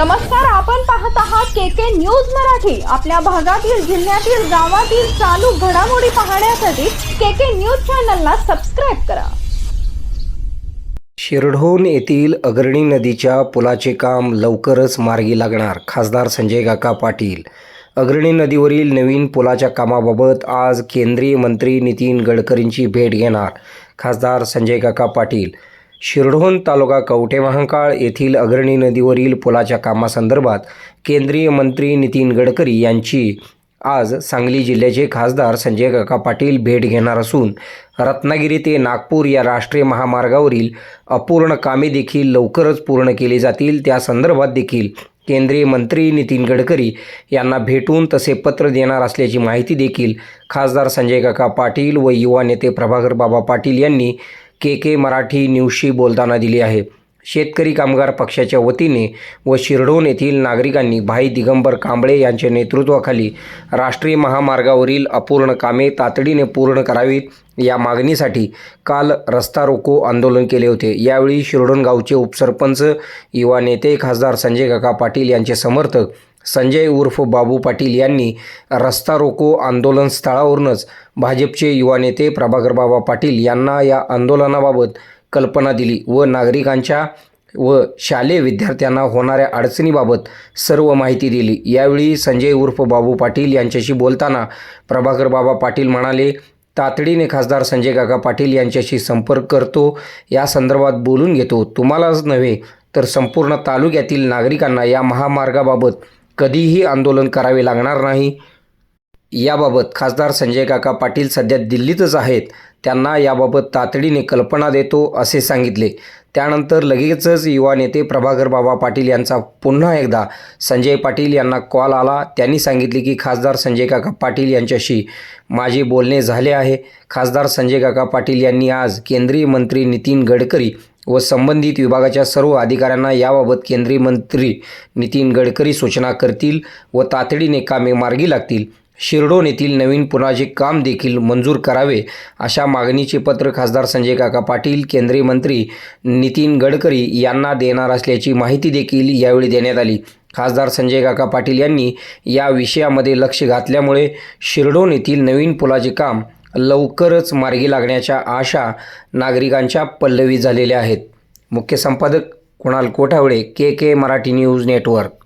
नमस्कार आपण पाहत आहात के के न्यूज मराठी. आपल्या भागातील जिल्ह्यातील गावातील चालू घडामोडी पाहण्यासाठी के के न्यूज चॅनलला सबस्क्राईब करा. शिरढोण येथील अग्रणी नदीच्या पुलाचे काम लवकरच मार्गी लागणार खासदार संजय काका पाटील. अग्रणी नदीवरील नवीन पुलाच्या कामाबाबत आज केंद्रीय मंत्री नितीन गडकरींची भेट घेणार खासदार संजय काका पाटील. शिरढोण तालुका कवठे महांकाळ येथील अग्रणी नदीवरील पुलाच्या कामासंदर्भात केंद्रीय मंत्री नितीन गडकरी यांची आज सांगली जिल्ह्याचे खासदार संजय काका पाटील भेट घेणार असून रत्नागिरी ते नागपूर या राष्ट्रीय महामार्गावरील अपूर्ण कामे देखील लवकरच पूर्ण केली जातील. त्या संदर्भात देखील केंद्रीय मंत्री नितीन गडकरी यांना भेटून तसे पत्र देणार असल्याची माहिती देखील खासदार संजय काका पाटील व युवा नेते प्रभाकर बाबा पाटील यांनी के के मराठी न्यूजशी बोलताना दिली आहे. शेतकरी कामगार पक्षाच्या वतीने व शिरढोण येथील नागरिकांनी भाई दिगंबर कांबळे यांच्या नेतृत्वाखाली राष्ट्रीय महामार्गावरील अपूर्ण कामे तातडीने पूर्ण करावीत या मागणीसाठी काल रस्ता रोको आंदोलन केले होते. यावेळी शिरढोण गावचे उपसरपंच युवा नेते खासदार संजय काका पाटील यांचे समर्थक संजय उर्फ बाबू पाटील यांनी रस्ता रोको आंदोलन स्थळावरूनच भाजपचे युवा नेते प्रभाकरबाबा पाटील यांना या आंदोलनाबाबत कल्पना दिली व नागरिकांच्या व शालेय विद्यार्थ्यांना होणाऱ्या अडचणीबाबत सर्व माहिती दिली. यावेळी संजय उर्फ बाबू पाटील यांच्याशी बोलताना प्रभाकरबाबा पाटील म्हणाले तातडीने खासदार संजय काका पाटील यांच्याशी संपर्क करतो. या संदर्भात बोलून घेतो. तुम्हालाच नव्हे तर संपूर्ण तालुक्यातील नागरिकांना या महामार्गाबाबत कधीही आंदोलन करावे लागणार नाही. याबाबत खासदार संजय काका पाटील सध्या दिल्लीतच आहेत. त्यांना याबाबत तातडीने कल्पना देतो असे सांगितले. त्यानंतर लगेचच युवा नेते प्रभाकर बाबा पाटील यांचा पुन्हा एकदा संजय पाटील यांना कॉल आला. त्यांनी सांगितले की खासदार संजय काका पाटील यांच्याशी माझे बोलणे झाले आहे. खासदार संजय काका पाटील यांनी आज केंद्रीय मंत्री नितीन गडकरी व संबंधित विभागाच्या सर्व अधिकाऱ्यांना याबाबत केंद्रीय मंत्री नितीन गडकरी सूचना करतील व तातडीने कामे मार्गी लागतील. शिरडोन येथील नवीन पुलाचे काम देखील मंजूर करावे अशा मागणीचे पत्र खासदार संजय काका पाटील केंद्रीय मंत्री नितीन गडकरी यांना देणार असल्याची माहिती देखील यावेळी देण्यात आली. खासदार संजय काका पाटील यांनी या विषयामध्ये लक्ष घातल्यामुळे शिरडोन येथील नवीन पुलाचे काम लवकरच मार्गी लागण्याच्या आशा नागरिकांच्या पल्लवी झालेल्या आहेत. मुख्य संपादक Kunal Kothawale K K Marathi news network.